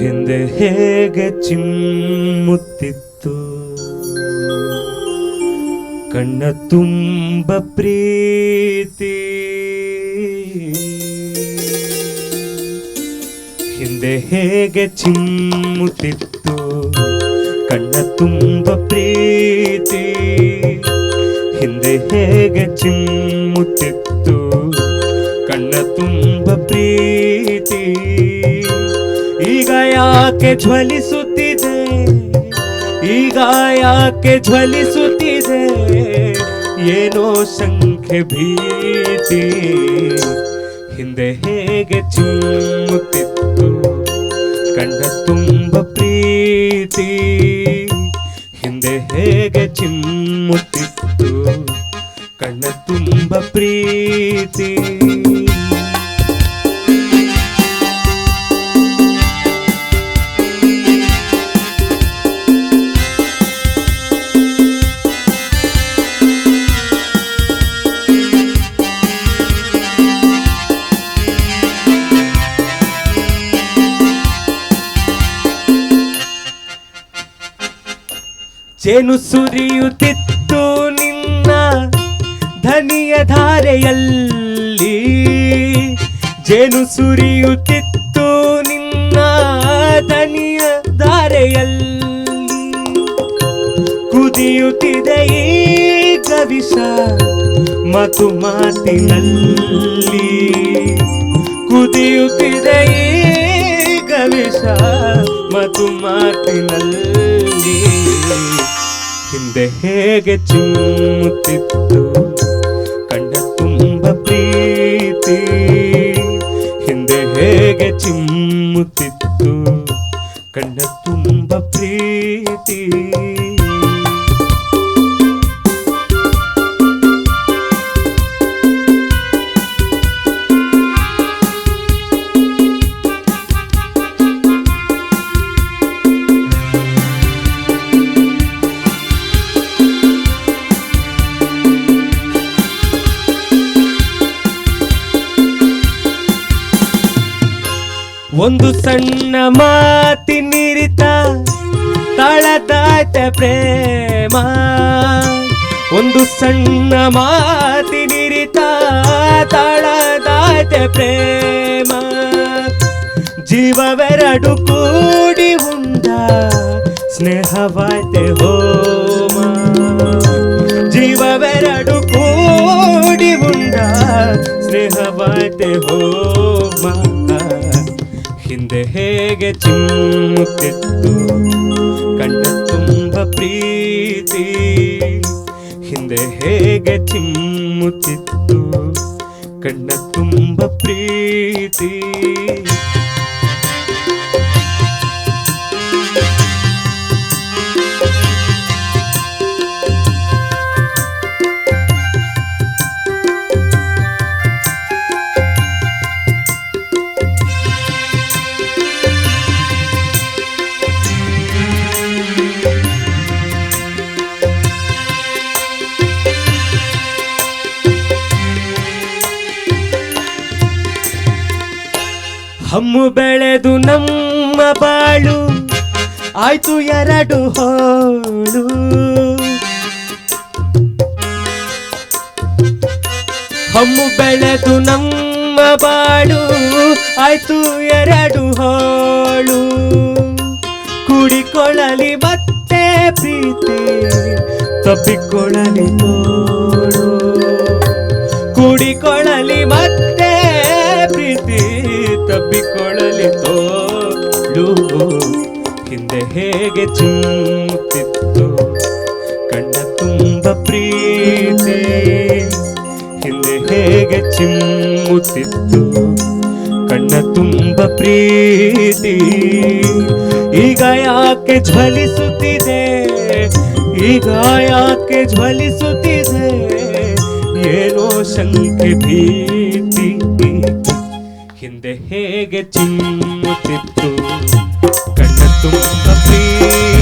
ಹಿಂದೆ ಹೇಗೆ ಚಿಮ್ಮುತ್ತಿತ್ತು. ಕಣ್ಣ ತುಂಬ ಪ್ರೀತಿ. ಹಿಂದೆ ಹೇಗೆ ಚಿಮ್ಮುತ್ತಿತ್ತು. ಕಣ್ಣ ತುಂಬ ಪ್ರೀತಿ. ಹಿಂದೆ ಹೇಗೆ ಚಿಮ್ಮುತ್ತಿತ್ತು. ಕಣ್ಣ ತುಂಬ ಪ್ರೀತಿ ಈಗ ಯಾಕೆ ಜ್ವಲಿಸುತ್ತಿದೆ? ಈಗ ಯಾಕೆ ಜ್ವಲಿಸುತ್ತಿದೆ? ಏನೋ ಸಂಖ್ಯೆ ಭೀತಿ. ಹಿಂದೆ ಹೇಗೆ ಚಿಮ್ಮುತ್ತಿತ್ತು? ಕಣ್ಣ ತುಂಬ ಜೇನು ಸುರಿಯುತ್ತಿತ್ತು ನಿನ್ನ ಧನಿಯ ಧಾರೆಯಲ್ಲಿ. ಜೇನು ಸುರಿಯುತ್ತಿತ್ತು ನಿನ್ನ ಧನಿಯ ಧಾರೆಯಲ್ಲಿ. ಕುದಿಯುತ್ತಿದೆ ಕವಿಷ ವಿಷ ಮತ್ತು ಮಾತಿನಲ್ಲಿ. ಕುದಿಯುತ್ತಿದೆ ಕವಿಷ ವಿಷ ಮತ್ತು ಮಾತಿನಲ್ಲಿ. ಹಿಂದೆ ಹೇಗೆ ಚಿಮ್ಮುತ್ತಿತ್ತು. ಕಂಡ ತುಂಬ ಪ್ರೀತಿ. ಹಿಂದೆ ಹೇಗೆ ಚಿಮ್ಮುತ್ತಿತ್ತು. ಕಂಡ ತುಂಬ ಪ್ರೀತಿ. ಒಂದು ಸಣ್ಣ ಮಾತಿನಿರಿತ ತಳದಾಯ್ತ ಪ್ರೇಮ. ಒಂದು ಸಣ್ಣ ಮಾತಿನಿರಿತ ತಳದಾಯ್ತ ಪ್ರೇಮ. ಜೀವವೆರಡು ಕೂಡಿ ಉಂಡ ಸ್ನೇಹವಾಯ್ತೆ ಹೋಮ. ಜೀವವೆರಡು ಕೂಡಿ ಉಂಡ ಸ್ನೇಹವಾಯ್ತೆ ಹೋಮ. ಹೇಗೆ ಚಿಮ್ಮುತ್ತಿತ್ತು ಕಣ್ಣ ತುಂಬ ಪ್ರೀತಿ. ಹಿಂದೆ ಹೇಗೆ ಚಿಮ್ಮುತ್ತಿತ್ತು ಕಣ್ಣ ತುಂಬ ಪ್ರೀತಿ. ಹಮ್ಮು ಬೆಳೆದು ನಮ್ಮ ಬಾಳು. ಆಯ್ತು ಎರಡು ಹೋಳು ಹಮ್ಮು ಬೆಳೆದು ನಮ್ಮ ಬಾಳು. ಆಯ್ತು ಎರಡು ಹೋಳು ಕುಡಿಕೊಳ್ಳಲಿ ಮತ್ತೆ ಪ್ರೀತಿ ತಪ್ಪಿಕೊಳ್ಳಲಿ ತೋಳು ಕೂಡಿಕೊಳ್ಳಲಿ ಮತ್ತೆ ತಪ್ಪಿಕೊಳ್ಳಲಿ ತೋಳು. ಹಿಂದೆ ಹೇಗೆ ಚುಮ್ಮುತ್ತಿತ್ತು. ಕಣ್ಣ ತುಂಬ ಪ್ರೀತಿ. ಹಿಂದೆ ಹೇಗೆ ಚಿಮ್ಮುತ್ತಿತ್ತು. ಕಣ್ಣ ತುಂಬ ಪ್ರೀತಿ. ಈಗ ಯಾಕೆ ಜ್ವಲಿಸುತ್ತಿದೆ? ಈಗ ಯಾಕೆ ಜ್ವಲಿಸುತ್ತಿದೆ? ಏನೋ ಶಂಕೆ ಭೀತಿ. ಹಿಂದೆ ಹೇಗೆ ಚಿಮ್ಮುತ್ತಿತ್ತು. ಕಣ್ಣ ತುಂಬ ಪ್ರೀತಿ